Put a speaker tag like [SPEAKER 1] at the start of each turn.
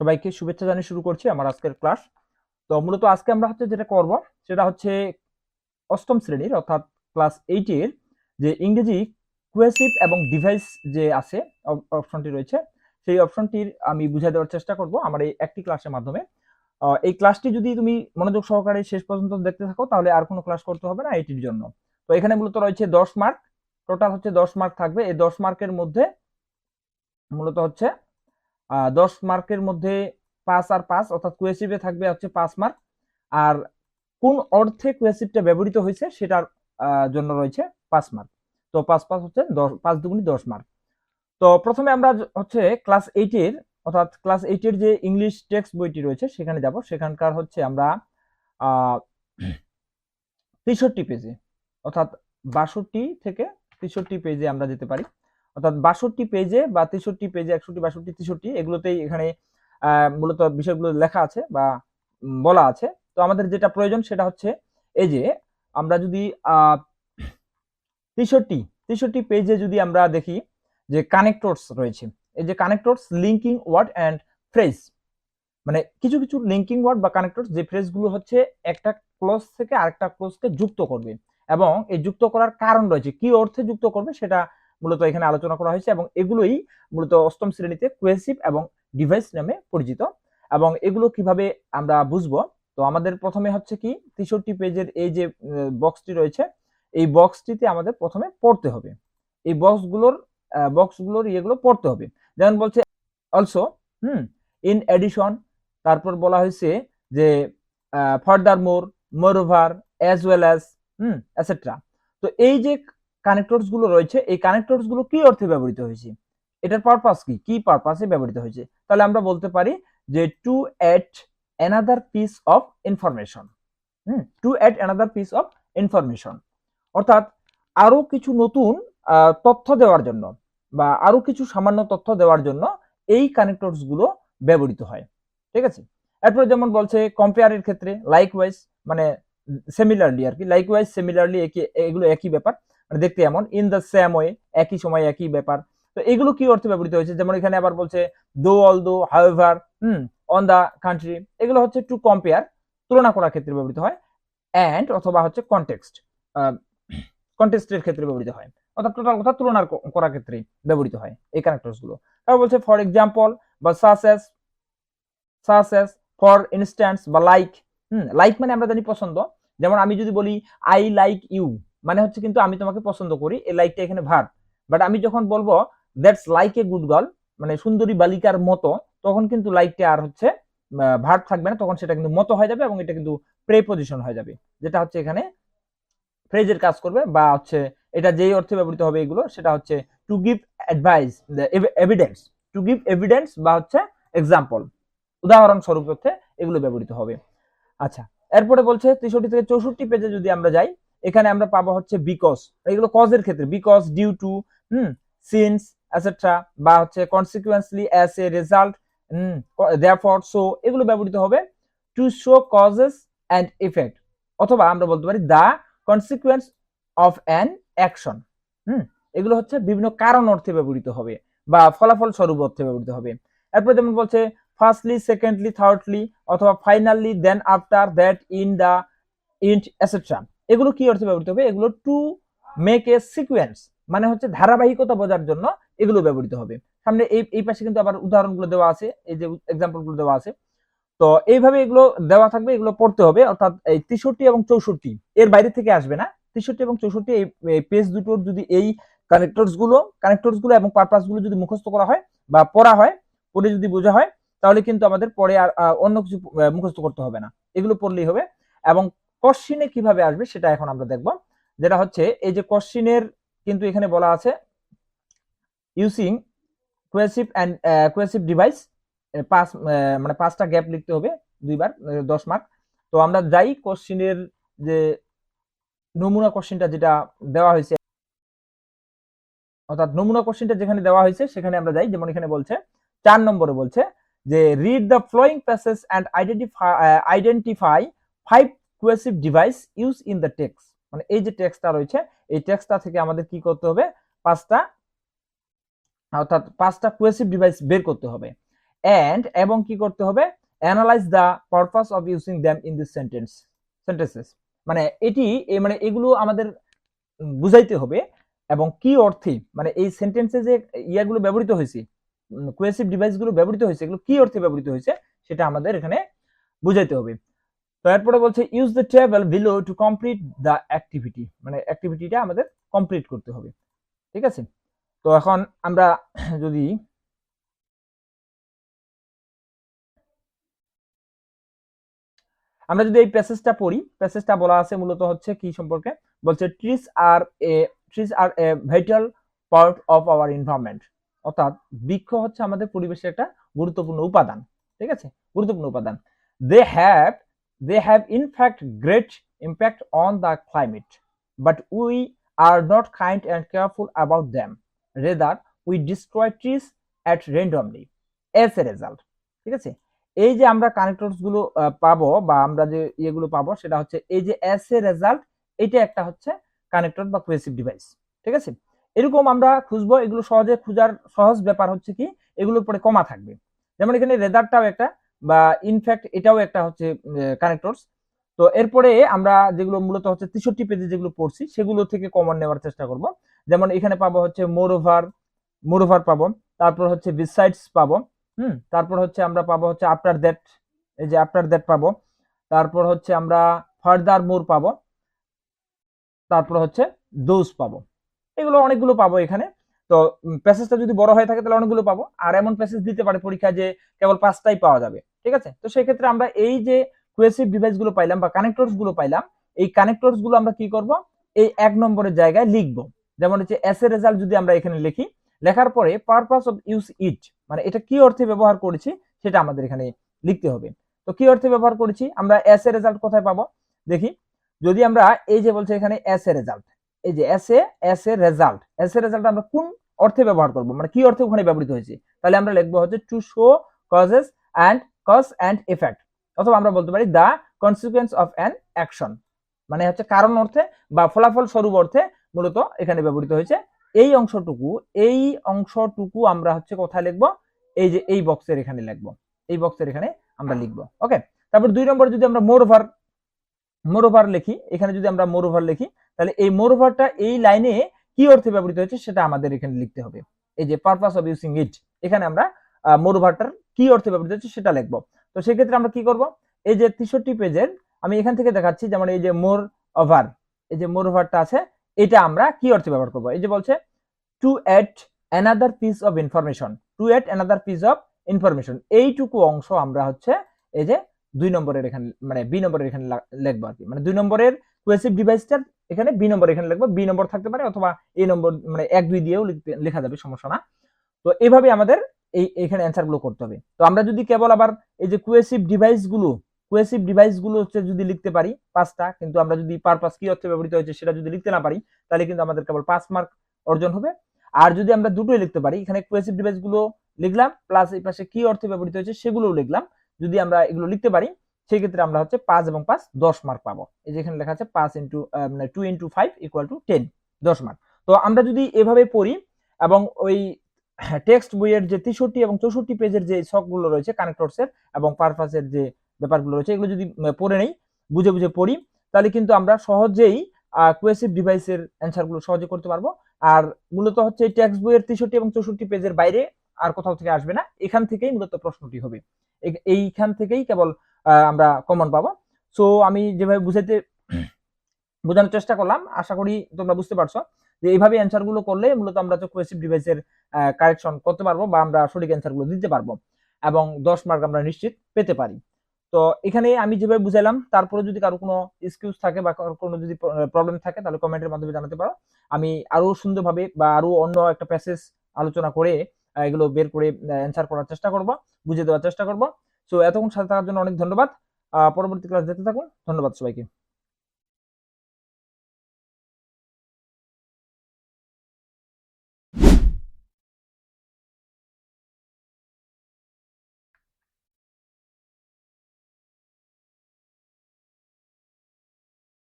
[SPEAKER 1] সবাইকে শুভেচ্ছা জানিয়ে শুরু করছি আমার আজকের ক্লাস। তো মূলত আজকে আমরা হচ্ছে যেটা করব, সেটা হচ্ছে অষ্টম শ্রেণির অর্থাৎ ক্লাস এইটের যে ইংরেজি কুয়েসিভ এবং ডিভাইস যে আছে অপশনটি রয়েছে, সেই অপশনটির আমি বুঝিয়ে দেওয়ার চেষ্টা করব আমার এই একটি ক্লাসের মাধ্যমে। এই ক্লাসটি যদি তুমি মনোযোগ সহকারে শেষ পর্যন্ত দেখতে থাকো, তাহলে আর কোনো ক্লাস করতে হবে না এটির জন্য। তো এখানে মূলত রয়েছে দশ মার্ক টোটাল হচ্ছে দশ মার্ক থাকবে। এই দশ মার্কের মধ্যে মূলত হচ্ছে দশ মার্কের মধ্যে পাঁচ আর পাঁচ, অর্থাৎ কুয়েসিভে থাকবে হচ্ছে পাঁচ মার্ক। আর কোন অর্থে কুয়েসিভটা ব্যবহৃত হয়েছে সেটার জন্য রয়েছে পাঁচ মার্ক। তো পাঁচ পাঁচ হচ্ছে দশ, পাঁচ দুগুণি দশ মার্ক। তো প্রথমে আমরা হচ্ছে ক্লাস এইটের অর্থাৎ ক্লাস এইটের যে ইংলিশ টেক্সট বইটি রয়েছে সেখানে যাব। সেখানকার হচ্ছে আমরা তেষট্টি পেজে অর্থাৎ বাষট্টি থেকে তেষট্টি পেজে আমরা যেতে পারি। অর্থাৎ বাষট্টি পেজে বা তেষট্টি পেজে একষট্টি, বাষট্টি, তেষট্টি, এগুলোতেই এখানে মূলত বিষয়গুলো লেখা আছে বা বলা আছে। তো আমাদের যেটা প্রয়োজন সেটা হচ্ছে এই যে, আমরা যদি তেষট্টি তেষট্টি পেজে যদি আমরা দেখি যে কানেক্টরস রয়েছে, এই যে connectors linking word and phrase মানে কিছু কিছু লিঙ্কিং ওয়ার্ড বা কানেক্টরস যে ফ্রেজগুলো হচ্ছে একটা ক্লোজ থেকে আরেকটা ক্লোজকে যুক্ত করবে। এবং এই যুক্ত করার কারণ রয়েছে, কি অর্থে যুক্ত করবে সেটা মূলত এখানে আলোচনা করা হয়েছে এবং এগুলোই মূলত অষ্টম শ্রেণীতে কোয়েসিভ এবং ডিভাইস নামে পরিচিত এবং এগুলো কীভাবে আমরা বুঝব? তো আমাদের প্রথমে হচ্ছে কি, তেষট্টি পেজের এই যে বক্সটি রয়েছে, এই বক্সটিতে আমাদের প্রথমে পড়তে হবে। এই বক্সগুলোর বক্সগুলোর ইয়েগুলো পড়তে হবে। যেমন বলছে অলসো হুম ইন এডিশন তারপর বলা হয়েছে যে furthermore moreover as well as hmm et cetera তো এই যে কানেক্টরসগুলো রয়েছে, এই কানেক্টরসগুলো কি অর্থে ব্যবহৃত হয়েছে? এটার পারপাস কি? কি পারপাসে ব্যবহৃত হয়েছে? তাহলে আমরা বলতে পারি যে to add another piece of information hmm to add another piece of information অর্থাৎ আরও কিছু নতুন তথ্য দেওয়ার জন্য বা আরও কিছু সামান্য তথ্য দেওয়ার জন্য এই কানেক্টরসগুলো ব্যবহৃত হয়, ঠিক আছে? এরপরে যেমন বলছে কম্পেয়ারের ক্ষেত্রে লাইকওয়াইজ মানে সিমিলারলি আর কি লাইকওয়াইজ সিমিলারলি একই এগুলো একই ব্যাপার। মানে দেখতে এমন ইন দ্য সেম ওয়ে একই সময়, একই ব্যাপার। তো এগুলো কি অর্থে ব্যবহৃত হয়েছে? যেমন এখানে আবার বলছে though all though however hmm on the country এগুলো হচ্ছে টু কম্পেয়ার তুলনা করার ক্ষেত্রে ব্যবহৃত হয় অ্যান্ড অথবা হচ্ছে কনটেক্সট কন্টেস্টের ক্ষেত্রে ব্যবহৃত হয়। অর্থাৎ টোটাল কথা তুলনা করার ক্ষেত্রে ব্যবহৃত হয় এই গুলো। তারপর বলছে ফর এক্সাম্পল বা such as such as for instance বা লাইক হুম লাইক মানে আমরা জানি পছন্দ। যেমন আমি যদি বলি আই লাইক ইউ মানে হচ্ছে কিন্তু আমি তোমাকে পছন্দ করি, এই লাইকটা এখানে ভার। বাট আমি যখন বলব that's like a good girl মানে সুন্দরী বালিকার মতো, তখন কিন্তু লাইকটা আর হচ্ছে ভার থাকবে না, তখন সেটা কিন্তু মতো হয়ে যাবে এবং এটা কিন্তু প্রেপোজিশন হয়ে যাবে। যেটা হচ্ছে এখানে ফ্রেজের কাজ করবে বা হচ্ছে এটা যেই অর্থে ব্যবহৃত হবে এগুলো, সেটা হচ্ছে to give advice evidence to give evidence বা হচ্ছে এক্সাম্পল উদাহরণস্বরূপ হচ্ছে এগুলো ব্যবহৃত হবে। আচ্ছা এরপরে বলছে তেষট্টি থেকে চৌষট্টি পেজে যদি আমরা যাই এখানে আমরা পাবো হচ্ছে বিকজ এগুলো কজের ক্ষেত্রে because due to hmm since et cetera বা হচ্ছে consequently as a result therefore so এগুলো ব্যবহৃত হবে to show causes and effect অথবা আমরা বলতে পারি the consequence of an action hmm, এগুলো হচ্ছে বিভিন্ন কারণ অর্থে ব্যবহৃত হবে, বা ফলাফল স্বরূপ অর্থে ব্যবহৃত হবে। এরপর যেমন বলছে ফার্স্টলি সেকেন্ডলি থার্ডলি অথবা finally then after that in the end et cetera এগুলো কি অর্থে ব্যবহৃত হবে? এগুলো টু মেক এ সিকুয়েন্স মানে হচ্ছে ধারাবাহিকতা বোঝার জন্য এগুলো ব্যবহৃত হবে। সামনে এই এই পাশে কিন্তু আবার উদাহরণগুলো দেওয়া আছে, এই যে এক্সাম্পলগুলো দেওয়া আছে। তো এইভাবে এগুলো দেওয়া থাকবে, এগুলো পড়তে হবে, অর্থাৎ এই তেষট্টি এবং চৌষট্টি, এর বাইরে থেকে আসবে না। তেষট্টি এবং চৌষট্টি এই পেজ দুটোর যদি এই কানেক্টরসগুলো কানেক্টরসগুলো এবং পারপাসগুলো যদি মুখস্থ করা হয় বা পড়া হয়, পড়ে যদি বোঝা হয়, তাহলে কিন্তু আমাদের পরে আর অন্য কিছু মুখস্থ করতে হবে না। এগুলো পড়লেই হবে। এবং কোশ্চিনে কীভাবে আসবে সেটা এখন আমরা দেখব। যেটা হচ্ছে, এই যে কোশ্চিনের কিন্তু এখানে বলা আছে using cohesive and cohesive device পাঁচ মানে পাঁচটা গ্যাপ লিখতে হবে, দুইবার দশ মার্ক তো আমরা যাই কোশ্চিনের যে নমুনা কোশ্চিনটা যেটা দেওয়া হয়েছে, অর্থাৎ নমুনা কোশ্চিনটা যেখানে দেওয়া হয়েছে, সেখানে আমরা যাই, যেমন এখানে বলছে, চার নম্বরে বলছে যে read the following passage and identify identify five cohesive device use in the text মানে এই যে টেক্সটটা রয়েছে, এই টেক্সটটা থেকে আমাদের কি করতে হবে? পাঁচটা, অর্থাৎ পাঁচটা কোয়েসিভ ডিভাইস বের করতে হবে। অ্যান্ড এবং কি করতে হবে? Analyse the purpose of using them in this sentence sentences মানে এটি মানে এগুলো আমাদের বুঝাইতে হবে, এবং কি অর্থে মানে এই সেন্টেন্সে যে ইয়াগুলো ব্যবহৃত হয়েছে কোয়েসিভ ডিভাইসগুলো ব্যবহৃত হয়েছে, এগুলো কি অর্থে ব্যবহৃত হয়েছে, সেটা আমাদের এখানে বুঝাইতে হবে। তো এরপরে বলছে use the table below to complete the activity মানে অ্যাক্টিভিটিটা আমাদের কমপ্লিট করতে হবে। ঠিক আছে? তো এখন আমরা যদি আমরা যদি এই প্যাসেজটা পড়ি প্যাসেজটা বলা আছে মূলত হচ্ছে কি সম্পর্কে? বলছে trees are a trees are a vital part of our environment অর্থাৎ বৃক্ষ হচ্ছে আমাদের পরিবেশের একটা গুরুত্বপূর্ণ উপাদান। ঠিক আছে? গুরুত্বপূর্ণ উপাদান। They have they have in fact great impact on the climate, but we are not kind and careful about them. Rather, we destroy trees at randomly as a result. ঠিক আছে? এই যে আমরা কানেক্টরসগুলো পাবো বা আমরা যে ইয়েগুলো পাবো, সেটা হচ্ছে এই যে এস এ রেজাল্ট এটা একটা হচ্ছে কানেক্টর বা কোয়েসিভ ডিভাইস ঠিক আছে? এরকম আমরা খুঁজবো, এগুলো সহজে খোঁজার সহজ ব্যাপার হচ্ছে কি, এগুলোর পরে কমা থাকবে। যেমন এখানে রেজাল্টটাও একটা বা ইনফ্যাক্ট এটাও একটা হচ্ছে কানেক্টরস তো এরপরে আমরা যেগুলো মূলত হচ্ছে তেষট্টি পেজে যেগুলো পড়ছি, সেগুলো থেকে কমন নেওয়ার চেষ্টা করব। যেমন এখানে পাবো হচ্ছে মোর ওভার মোর ওভার পাবো, তারপর হচ্ছে বিসাইডস পাবো, হুম, তারপর হচ্ছে আমরা পাবো হচ্ছে আফটার দ্যাট এই যে আফটার দ্যাট পাবো, তারপর হচ্ছে আমরা ফার্দার মোর পাবো, তারপর হচ্ছে দোজ পাবো। এগুলো অনেকগুলো পাবো এখানে। তো প্যাসেজটা যদি বড় হয়ে থাকে তাহলে অনেকগুলো পাবো। আর এমন প্যাসেজ দিতে পারে পরীক্ষা যে কেবল পাঁচটাই পাওয়া যাবে। ঠিক আছে? তো সেই ক্ষেত্রে আমরা এই যে কোয়েসিভ ডিভাইসগুলো পাইলাম বা কানেক্টরসগুলো পাইলাম, এই কানেক্টরসগুলো আমরা কি করব? এই এক নম্বরের জায়গায় লিখব। যেমন হচ্ছে এস এর রেজাল্ট যদি আমরা এখানে লিখি, লেখার পরে পারপাস অফ ইউজ ইট মানে এটা কি অর্থে ব্যবহার করেছি সেটা আমাদের এখানে লিখতে হবে। তো কি অর্থে ব্যবহার করেছি? আমরা এস এর রেজাল্ট কোথায় পাবো? দেখি, যদি আমরা এই যে বলছে এখানে এস এর রেজাল্ট এই যে as a as a result as a result আমরা কোন অর্থে ব্যবহার করব? মানে কি অর্থে ওখানে ব্যবহৃত হয়েছে? তাহলে আমরা লিখব হচ্ছে to show causes and cause and effect অথবা আমরা বলতে পারি the consequence of an action মানে হচ্ছে কারণ অর্থে বা ফলাফল স্বরূপ অর্থে মূলত এখানে ব্যবহৃত হয়েছে। এই অংশটুকু এই অংশটুকু আমরা হচ্ছে কোথায় লিখব? এই যে এই বক্সের এখানে লিখব। এই বক্সের এখানে আমরা লিখব। ওকে তারপর দুই নম্বরে যদি আমরা মোর ওভার মোর ওভার লিখি, এখানে যদি আমরা মোর ওভার লিখি, তাহলে এই মোর ওভারটা এই লাইনে কি অর্থে ব্যবহৃত হয়েছে সেটা আমাদের এখানে লিখতে হবে। এই যে পারপাস অফ ইউজিং ইট এখানে আমরা মোর ওভারটার কি অর্থে ব্যবহৃত হচ্ছে সেটা লিখব। তো সেক্ষেত্রে আমরা কি করব? এই যে তেষট্টি পেজের, আমি এখান থেকে দেখাচ্ছি যেমন এই যে মোর ওভার, এই যে মোর ওভারটা আছে, এটা আমরা কি অর্থে ব্যবহার করব? এই যে বলছে to add another piece of information to add another piece of information এইটুকু অংশ আমরা হচ্ছে এই যে দুই নম্বরের এখানে মানে বি নম্বরের এখানে লিখব আর কি। মানে দুই নম্বরের কোয়েসিভ ডিভাইসটার এখানে বি নম্বর এখানে লিখব, বি নম্বর থাকতে পারে অথবা এ নম্বর মানে এক দুই দিয়েও লেখা যাবে, সমস্যা না। তো এভাবে আমাদের এই, এখানে অ্যান্সারগুলো করতে হবে। তো আমরা যদি কেবল আবার এই যে কোয়েসিভ ডিভাইসগুলো কোয়েসিভ ডিভাইসগুলো হচ্ছে যদি লিখতে পারি, পাঁচটা, কিন্তু আমরা যদি পারপাস কি অর্থে ব্যবহৃত হয়েছে সেটা যদি লিখতে না পারি, তাহলে কিন্তু আমাদের কেবল পাঁচ মার্ক অর্জন হবে। আর যদি আমরা দুটোই লিখতে পারি, এখানে কোয়েসিভ ডিভাইসগুলো লিখলাম প্লাস এই পাশে কি অর্থে ব্যবহৃত হয়েছে সেগুলোও লিখলাম, যদি আমরা এগুলো লিখতে পারি সেই ক্ষেত্রে আমরা হচ্ছে পাঁচ এবং পাঁচ দশ মার্ক পাবো। এই যে এখানে লেখা আছে পাঁচ ইন্টু মানে two into five equal to ten দশ মার্ক তো আমরা যদি এভাবে পড়ি এবং ওই টেক্সট বইয়ের যে তেষট্টি এবং চৌষট্টি পেজের যে শখগুলো রয়েছে কানেক্টরসের এবং পারপাসের যে ব্যাপারগুলো রয়েছে, এগুলো যদি পড়ে নেই, বুঝে বুঝে পড়ি, তাহলে কিন্তু আমরা সহজেই কোয়েসিভ ডিভাইসের অ্যান্সারগুলো সহজে করতে পারব। আর মূলত হচ্ছে টেক্সট বইয়ের তেষট্টি এবং চৌষট্টি পেজের বাইরে আর কোথাও থেকে আসবে না, এখান থেকেই মূলত প্রশ্নটি হবে। এইখান থেকেই কেবল আমরা কমন পাবো। সো আমি যেভাবে বুঝাইতে, বোঝানোর চেষ্টা করলাম, আশা করি তোমরা বুঝতে পারছ। যে এইভাবে অ্যান্সারগুলো করলে মূলত আমরা তো কোয়েসিভ ডিভাইসের কারেকশন করতে পারব বা আমরা সঠিক অ্যান্সারগুলো দিতে পারব এবং দশ মার্ক আমরা নিশ্চিত পেতে পারি। তো এখানে আমি যেভাবে বুঝাইলাম, তারপরে যদি কারও কোনো এক্সকিউজ থাকে বা কোনো যদি প্রবলেম থাকে, তাহলে কমেন্টের মাধ্যমে জানাতে পারো। আমি আরও সুন্দরভাবে বা আরও অন্য একটা প্যাসেজ আলোচনা করে এগুলো বের করে অ্যান্সার করার চেষ্টা করব বুঝে দেওয়ার চেষ্টা করব। সো এতক্ষণ সাথে থাকার জন্য অনেক ধন্যবাদ। পরবর্তী ক্লাস দেখতে থাকুন। ধন্যবাদ সবাইকে।